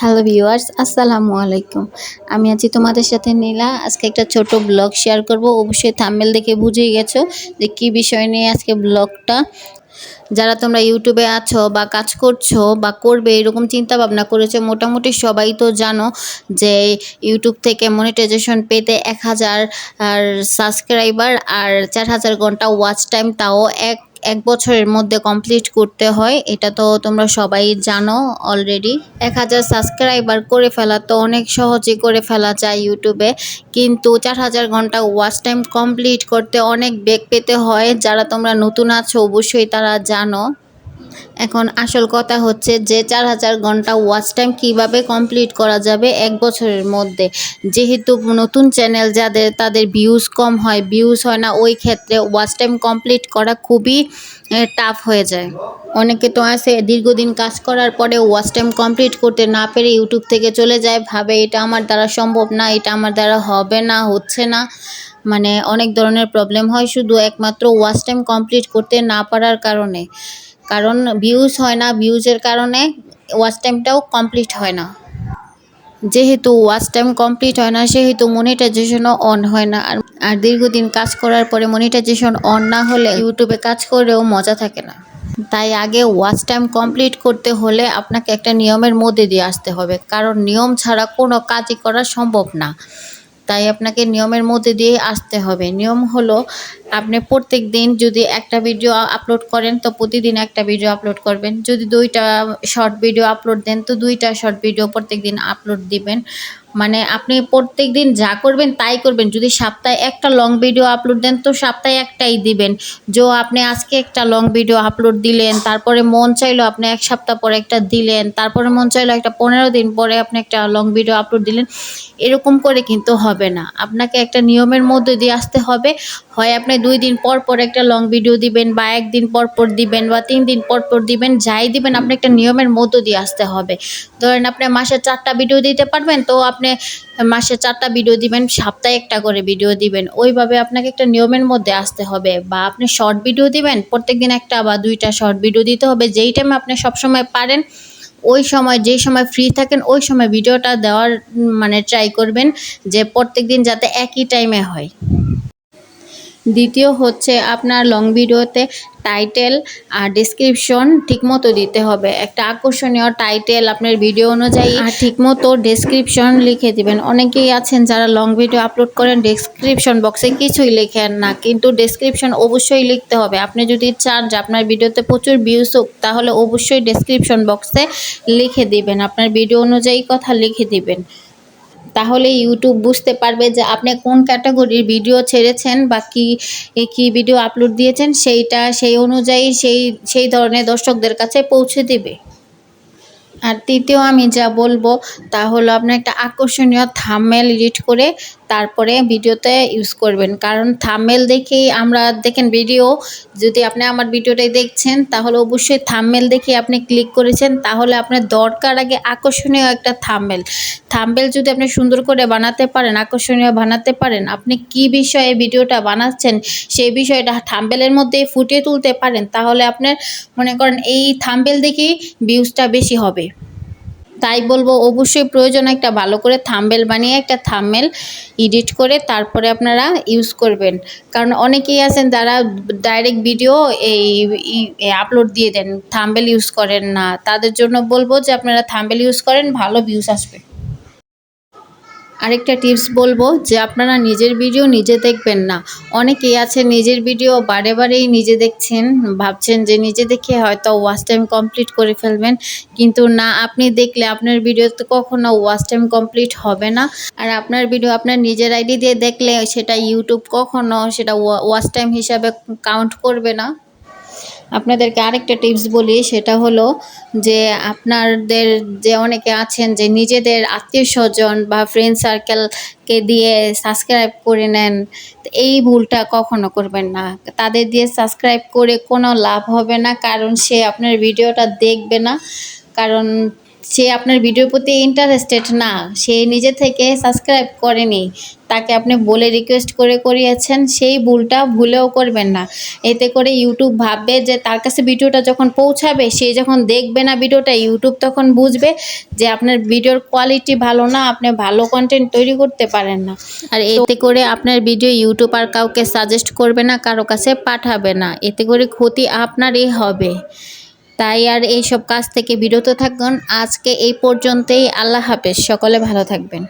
Hello viewers, আসসালামু আলাইকুম। আমি আছি তোমাদের সাথে নীলা। আজকে একটা ছোট ব্লগ শেয়ার করব। অবশ্যই থাম্বেল দেখে বুঝেই গেছো যে কি বিষয় নিয়ে আজকে ব্লগটা। যারা তোমরা ইউটিউবে আছো বা কাজ করছ বা করবে, এরকম চিন্তা ভাবনা করেছ, মোটামুটি সবাই তো জানো যে ইউটিউব থেকে মনিটাইজেশন পেতে এক হাজার, আর সাবস্ক্রাইবার আর চার হাজার ঘণ্টা ওয়াচ টাইম তাও এক এক বছরের মধ্যে কমপ্লিট করতে হয়, এটা তো তোমরা সবাই জানো অলরেডি এক হাজার সাবস্ক্রাইবার করে ফেলা তো অনেক সহজে করে ফেলা যায় ইউটিউবে, কিন্তু চার হাজার ঘণ্টা ওয়াচ টাইম কমপ্লিট করতে অনেক বেগ পেতে হয়, যারা তোমরা নতুন আছো অবশ্যই তারা জানো। এখন আসল কথা হচ্ছে যে চার হাজার ঘণ্টা ওয়াচ টাইম কীভাবে কমপ্লিট করা যাবে এক বছরের মধ্যে। যেহেতু নতুন চ্যানেল যাদের, তাদের ভিউজ কম হয় ভিউজ হয় না, ওই ক্ষেত্রে ওয়াচ টাইম কমপ্লিট করা খুবই টাফ হয়ে যায়। অনেকে তো আছে, দীর্ঘদিন কাজ করার পরে ওয়াচ টাইম কমপ্লিট করতে না পেরে ইউটিউব থেকে চলে যায়, ভাবে এটা আমার দ্বারা সম্ভব না, এটা আমার দ্বারা হবে না, হচ্ছে না। মানে অনেক ধরনের প্রবলেম হয় শুধু একমাত্র ওয়াচ টাইম কমপ্লিট করতে না পারার কারণে। কারণ ভিউজ হয় না ভিউজের কারণে ওয়াচ টাইমটাও কমপ্লিট হয় না। যেহেতু ওয়াচ টাইম কমপ্লিট হয় না, সেহেতু মনিটাইজেশনও অন হয় না। আর আর দীর্ঘদিন কাজ করার পরে মনিটাইজেশন অন না হলে ইউটিউবে কাজ করেও মজা থাকে না। তাই আগে ওয়াচ টাইম কমপ্লিট করতে হলে আপনাকে একটা নিয়মের মধ্যে দিয়ে আসতে হবে। কারণ নিয়ম ছাড়া কোনো কাজই করা সম্ভব না। তাই আপনাকে নিয়মের মধ্যে দিয়ে আসতে হবে। নিয়ম হলো আপনি প্রত্যেক দিন যদি একটা ভিডিও আপলোড করেন, তো প্রতিদিন একটা ভিডিও আপলোড করবেন। যদি দুইটা শর্ট ভিডিও আপলোড দেন, তো দুইটা শর্ট ভিডিও প্রত্যেক দিন আপলোড দিবেন। মানে আপনি প্রত্যেক দিন যা করবেন তাই করবেন। যদি সপ্তাহে একটা লং ভিডিও আপলোড দেন, তো সপ্তাহে একটাই দিবেন। যে আপনি আজকে একটা লং ভিডিও আপলোড দিলেন, তারপরে মন চাইলো আপনি এক সপ্তাহ পরে একটা দিলেন, তারপরে মন চাইলো একটা পনেরো দিন পরে আপনি একটা লং ভিডিও আপলোড দিলেন, এরকম করে কিন্তু হবে না। আপনাকে একটা নিয়মের মধ্যে দিয়ে আসতে হবে। হয় আপনি দুই দিন পর পর একটা লং ভিডিও দিবেন বা একদিন পর পর দিবেন বা তিন দিন পর পর দিবেন, যাই দিবেন, আপনি একটা নিয়মের মধ্য দিয়ে আসতে হবে। ধরেন আপনি মাসে চারটা ভিডিও দিতে পারবেন, তো আপনি মাসে চারটা ভিডিও দিবেন, সপ্তাহে একটা করে ভিডিও দিবেন। ওইভাবে আপনাকে একটা নিয়মের মধ্যে আসতে হবে বা আপনি শর্ট ভিডিও দিবেন প্রত্যেক দিন একটা বা দুইটা শর্ট ভিডিও দিতে হবে, যেই টাইমে আপনি সবসময় পারেন, ওই সময়, যেই সময় ফ্রি থাকেন, ওই সময় ভিডিওটা দেওয়ার মানে ট্রাই করবেন যে প্রত্যেক দিন যাতে একই টাইমে হয়। দ্বিতীয় হচ্ছে আপনার লং ভিডিওতে টাইটেল আর ডিসক্রিপশন ঠিকমতো দিতে হবে। একটা আকর্ষণীয় টাইটেল আপনার ভিডিও অনুযায়ী আর ঠিকমতো ডেসক্রিপশন লিখে দিবেন। অনেকেই আছেন যারা লং ভিডিও আপলোড করেন ডেসক্রিপশন বক্সে কিছুই লেখেন না। কিন্তু ডেসক্রিপশন অবশ্যই লিখতে হবে। আপনি যদি চান যে আপনার ভিডিওতে প্রচুর ভিউজ হোক, তাহলে অবশ্যই ডেসক্রিপশন বক্সে লিখে দিবেন। আপনার ভিডিও অনুযায়ী কথা লিখে দিবেন। তাহলে ইউটিউব বুঝতে পারবে যে আপনি কোন ক্যাটাগরির ভিডিও ছেড়েছেন বা কী কী ভিডিও আপলোড দিয়েছেন, সেইটা, সেই অনুযায়ী সেই সেই ধরনের দর্শকদের কাছে পৌঁছে দেবে। আর তৃতীয় আমি যা বলব তা হলো আপনি একটা আকর্ষণীয় থামমেল এডিট করে তারপরে ভিডিওতে ইউজ করবেন। কারণ থামমেল দেখেই আমরা দেখেন ভিডিও যদি আপনি আমার ভিডিওটাই দেখছেন, তাহলে অবশ্যই থামমেল দেখে আপনি ক্লিক করেছেন, তাহলে আপনার দরকার আগে আকর্ষণীয় একটা থামমেল থামমেল যদি আপনি সুন্দর করে বানাতে পারেন, আকর্ষণীয় বানাতে পারেন, আপনি কি বিষয়ে ভিডিওটা বানাচ্ছেন, সেই বিষয়টা থামবেলের মধ্যে ফুটিয়ে তুলতে পারেন, তাহলে আপনার মনে করেন এই থামবেল দেখেই ভিউজটা বেশি হবে। তাই বলব অবশ্যই প্রয়োজন একটা ভালো করে থাম্বেল বানিয়ে একটা থাম্বেল এডিট করে তারপরে আপনারা ইউজ করবেন। কারণ অনেকেই আছেন যারা ডাইরেক্ট ভিডিও এই আপলোড দিয়ে দেন, থাম্বেল ইউজ করেন না। তাদের জন্য বলব যে আপনারা থাম্বেল ইউজ করেন, ভালো ভিউজ আসবে। আরেকটা টিপস বলব যে আপনারা নিজের ভিডিও নিজে দেখবেন না। অনেকেই আছে নিজের ভিডিও বারে বারেই নিজে দেখছেন, ভাবছেন যে নিজে দেখে হয়তো ওয়াচ টাইম কমপ্লিট করে ফেলবেন। কিন্তু না, আপনি দেখলে আপনার ভিডিওতে কখনো ওয়াচ টাইম কমপ্লিট হবে না। আর আপনার ভিডিও, আপনার নিজের আইডি দিয়ে দেখলে সেটা ইউটিউব কখনো সেটা ওয়াচ টাইম হিসাবে কাউন্ট করবে না। আপনাদেরকে আরেকটা টিপস বলি, সেটা হলো যে আপনাদের যে অনেকে আছেন যে নিজেদের আত্মীয় স্বজন বা ফ্রেন্ড সার্কেলকে দিয়ে সাবস্ক্রাইব করে নেন এই ভুলটা কখনো করবেন না। তাদের দিয়ে সাবস্ক্রাইব করে কোনো লাভ হবে না, কারণ সে আপনার ভিডিওটা দেখবে না, কারণ সে আপনার ভিডিওর প্রতি ইন্টারেস্টেড না, সে নিজে থেকে সাবস্ক্রাইব করেনি। তাকে আপনি বলে রিকোয়েস্ট করে করিয়েছেন, সেই ভুলটা ভুলেও করবেন না। এতে করে ইউটিউব ভাববে যে তার কাছে ভিডিওটা যখন পৌঁছাবে, সে যখন দেখবে না ভিডিওটা ইউটিউব তখন বুঝবে যে আপনার ভিডিওর কোয়ালিটি ভালো না, আপনি ভালো কন্টেন্ট তৈরি করতে পারেন না। আর এতে করে আপনার ভিডিও ইউটিউব আর কাউকে সাজেস্ট করবে না, কারও কাছে পাঠাবে না। এতে করে ক্ষতি আপনারই হবে। তাই আর এইসব কাজ থেকে বিরত থাকুন। আজকে এই পর্যন্তই। আল্লাহ হাফেজ। সকলে ভালো থাকবেন।